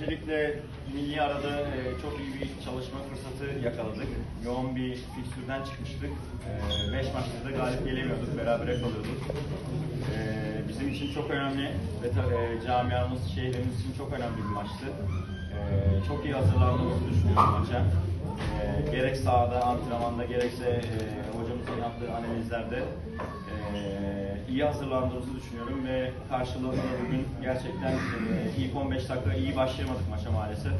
Öncelikle milli arada e, çok iyi bir çalışma fırsatı yakaladık. Yoğun bir fikstürden çıkmıştık. 5 maçta da galip gelemiyorduk, berabere kalıyorduk. E, bizim için çok önemli ve e, camiamız, şehrimiz için çok önemli bir maçtı. E, çok iyi hazırlandığımızı düşünüyorum maça. E, gerek sahada, antrenmanda, gerekse e, hocamızın yaptığı analizlerde e, iyi hazırlandığımızı düşünüyorum ve karşılığında bugün gerçekten e, ilk 15 dakika iyi başlayamadık maça maalesef.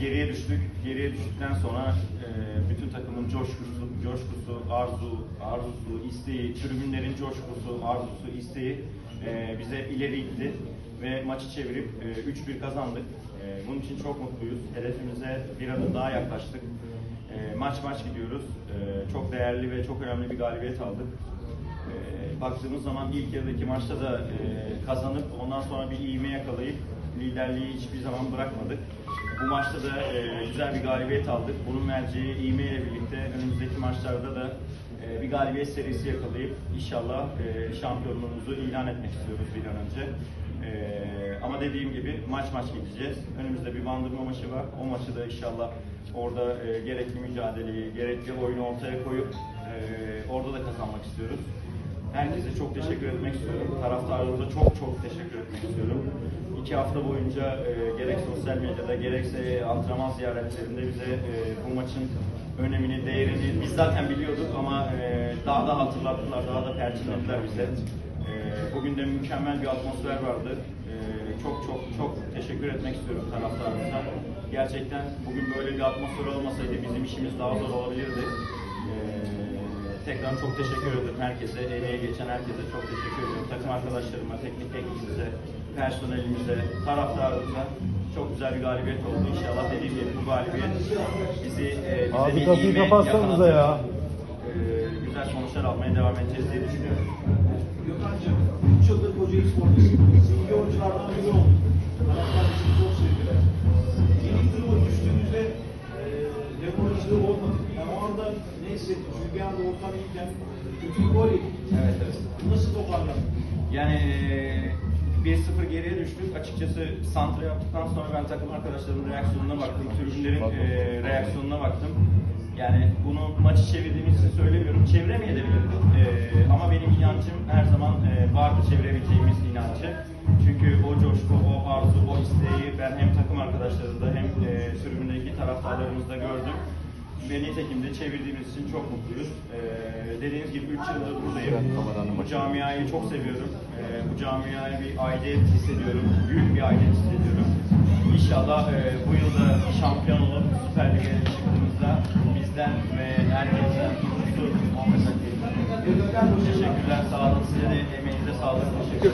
Geriye düştük. Geriye düştükten sonra e, bütün takımın coşkusu, coşkusu, arzu, arzusu, isteği, tribünlerin coşkusu, arzusu, isteği e, bize ileri itti ve maçı çevirip e, 3-1 kazandık. E, bunun için çok mutluyuz. Hedefimize bir adım daha yaklaştık. Maç maç gidiyoruz. Çok değerli ve çok önemli bir galibiyet aldık. Baktığımız zaman ilk yarıdaki maçta da e, kazanıp ondan sonra bir ivme yakalayıp liderliği hiçbir zaman bırakmadık. Bu maçta da e, güzel bir galibiyet aldık. Bunun vereceği ivme ile birlikte önümüzdeki maçlarda da e, bir galibiyet serisi yakalayıp inşallah e, şampiyonluğumuzu ilan etmek istiyoruz bir an önce. E, ama dediğim gibi maç maç gideceğiz. Önümüzde bir bandırma maçı var. O maçı da inşallah orada e, gerekli mücadeleyi, gerekli oyunu ortaya koyup e, orada da kazanmak istiyoruz. Herkese çok teşekkür etmek istiyorum. Taraftarlarımıza çok çok teşekkür etmek istiyorum. İki hafta boyunca e, gerek sosyal medyada gerekse antrenman ziyaretlerinde bize e, bu maçın önemini, değerini biz zaten biliyorduk ama e, daha da hatırlattılar, daha da perçinlediler bize. E, bugün de mükemmel bir atmosfer vardı. E, çok çok çok teşekkür etmek istiyorum taraftarımıza. Gerçekten bugün böyle bir atmosfer olmasaydı bizim işimiz daha zor olabilirdi. E, Tekrar çok teşekkür ederim herkese, emeğe geçen herkese çok teşekkür ediyorum. Takım arkadaşlarıma, teknik ekibimize, personelimize, taraftarımıza çok güzel bir galibiyet oldu. İnşallah dediğim gibi bu galibiyet bizi e, bize Abi bir kapıyı ivme kapatsanıza yakalatacak. ya. E, güzel sonuçlar almaya devam edeceğiz diye düşünüyorum. Gökhan'cığım 3 yıldır Kocaeli Spor'dasın. İyi oyunculardan biri oldun. Taraftar demoralize olmadı. Yani o anda ne hissettin? Çünkü bir anda ortam iyiken kötü bir gol yedik. Evet, evet. Nasıl toparlandın? Yani e, 1-0 geriye düştük. Açıkçası santra yaptıktan sonra ben takım arkadaşlarımın reaksiyonuna baktım. Tribünlerin e, reaksiyonuna baktım. Yani bunu maçı çevirdiğimiz için söylemiyorum. Çeviremeyebilirdik. E, ama benim inancım her zaman e, vardı çevirebileceğimiz inancı. Çünkü o coşku, o arzu, o isteği ben hem takım arkadaşlarımda hem e, tribündeki taraftarlarımızda gördüm. Ve nitekim de çevirdiğimiz için çok mutluyuz. Ee, dediğiniz gibi 3 yıldır buradayım. Bu camiayı çok seviyorum. Ee, bu camiaya bir aidiyet hissediyorum. Büyük bir aidiyet hissediyorum. İnşallah e, bu yılda şampiyon olup Süper Lig'e çıktığımızda bizden ve herkesten huzur diye. Teşekkürler. Sağ olun. Size de emeğinize sağlık. Teşekkür